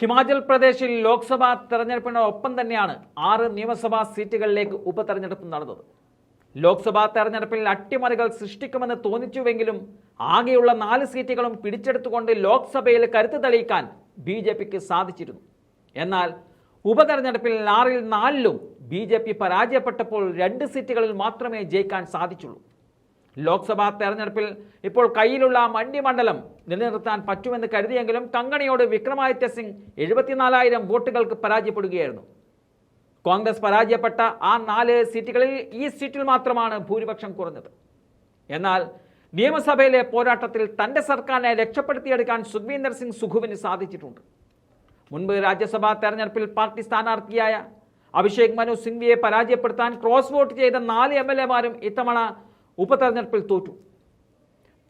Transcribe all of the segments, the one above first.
ഹിമാചൽ പ്രദേശിൽ ലോക്സഭാ തെരഞ്ഞെടുപ്പിനൊപ്പം തന്നെയാണ് ആറ് നിയമസഭാ സീറ്റുകളിലേക്ക് ഉപതെരഞ്ഞെടുപ്പ് നടന്നത്. ലോക്സഭാ തെരഞ്ഞെടുപ്പിൽ അട്ടിമറികൾ സൃഷ്ടിക്കുമെന്ന് തോന്നിച്ചുവെങ്കിലും ആകെയുള്ള നാല് സീറ്റുകളും പിടിച്ചെടുത്തുകൊണ്ട് ലോക്സഭയിൽ കരുത്ത് തെളിയിക്കാൻ ബി ജെ പിക്ക് സാധിച്ചിരുന്നു. എന്നാൽ ഉപതെരഞ്ഞെടുപ്പിൽ ആറിൽ നാലിലും ബി ജെ പി പരാജയപ്പെട്ടപ്പോൾ രണ്ട് സീറ്റുകളിൽ മാത്രമേ ജയിക്കാൻ സാധിച്ചുള്ളൂ. ലോക്സഭാ തെരഞ്ഞെടുപ്പിൽ ഇപ്പോൾ കയ്യിലുള്ള മണ്ഡി മണ്ഡലം നിലനിർത്താൻ പറ്റുമെന്ന് കരുതിയെങ്കിലും കങ്കണിയോട് വിക്രമാദിത്യ സിംഗ് എഴുപത്തിനാലായിരം വോട്ടുകൾക്ക് പരാജയപ്പെടുകയായിരുന്നു. കോൺഗ്രസ് പരാജയപ്പെട്ട ആ നാല് സീറ്റുകളിൽ ഈ സീറ്റിൽ മാത്രമാണ് ഭൂരിപക്ഷം കുറഞ്ഞത്. എന്നാൽ നിയമസഭയിലെ പോരാട്ടത്തിൽ തന്റെ സർക്കാരിനെ രക്ഷപ്പെടുത്തിയെടുക്കാൻ സുഖ്വീന്ദർ സിംഗ് സുഖുവിന് സാധിച്ചിട്ടുണ്ട്. മുൻപ് രാജ്യസഭാ തെരഞ്ഞെടുപ്പിൽ പാർട്ടി സ്ഥാനാർത്ഥിയായ അഭിഷേക് മനു സിംഗ്വിയെ പരാജയപ്പെടുത്താൻ ക്രോസ് വോട്ട് ചെയ്ത നാല് എം എൽ എമാരും ഇത്തവണ ഉപതെരഞ്ഞെടുപ്പിൽ തോറ്റു.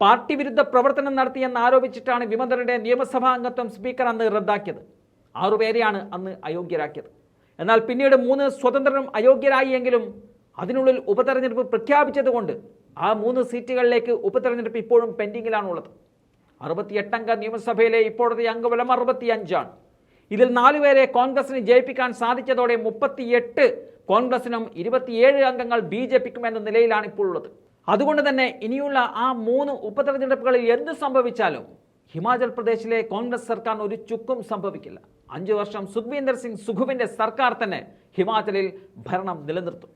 പാർട്ടി വിരുദ്ധ പ്രവർത്തനം നടത്തിയെന്ന് ആരോപിച്ചിട്ടാണ് വിമതരുടെ നിയമസഭാ അംഗത്വം സ്പീക്കർ അന്ന് റദ്ദാക്കിയത്. ആറുപേരെയാണ് അന്ന് അയോഗ്യരാക്കിയത്. എന്നാൽ പിന്നീട് മൂന്ന് സ്വതന്ത്രരും അയോഗ്യരായി എങ്കിലും അതിനുള്ളിൽ ഉപതെരഞ്ഞെടുപ്പ് പ്രഖ്യാപിച്ചതുകൊണ്ട് ആ മൂന്ന് സീറ്റുകളിലേക്ക് ഉപതെരഞ്ഞെടുപ്പ് ഇപ്പോഴും പെൻഡിങ്ങിലാണുള്ളത്. അറുപത്തിയെട്ടംഗ നിയമസഭയിലെ ഇപ്പോഴത്തെ അംഗബലം അറുപത്തിയഞ്ചാണ്. ഇതിൽ നാലുപേരെ കോൺഗ്രസിന് ജയിപ്പിക്കാൻ സാധിച്ചതോടെ മുപ്പത്തിയെട്ട് കോൺഗ്രസിനും ഇരുപത്തിയേഴ് അംഗങ്ങൾ ബി ജെ പിക്കും എന്ന നിലയിലാണ് ഇപ്പോൾ ഉള്ളത്. അതുകൊണ്ട് തന്നെ ഇനിയുള്ള ആ മൂന്ന് ഉപതെരഞ്ഞെടുപ്പുകളിൽ എന്ത് സംഭവിച്ചാലും ഹിമാചൽ പ്രദേശിലെ കോൺഗ്രസ് സർക്കാർ ഒരു ചുക്കും സംഭവിക്കില്ല. അഞ്ചു വർഷം സുഖ്വീന്ദർ സിംഗ് സുഖുവിന്റെ സർക്കാർ തന്നെ ഹിമാചലിൽ ഭരണം നിലനിർത്തും.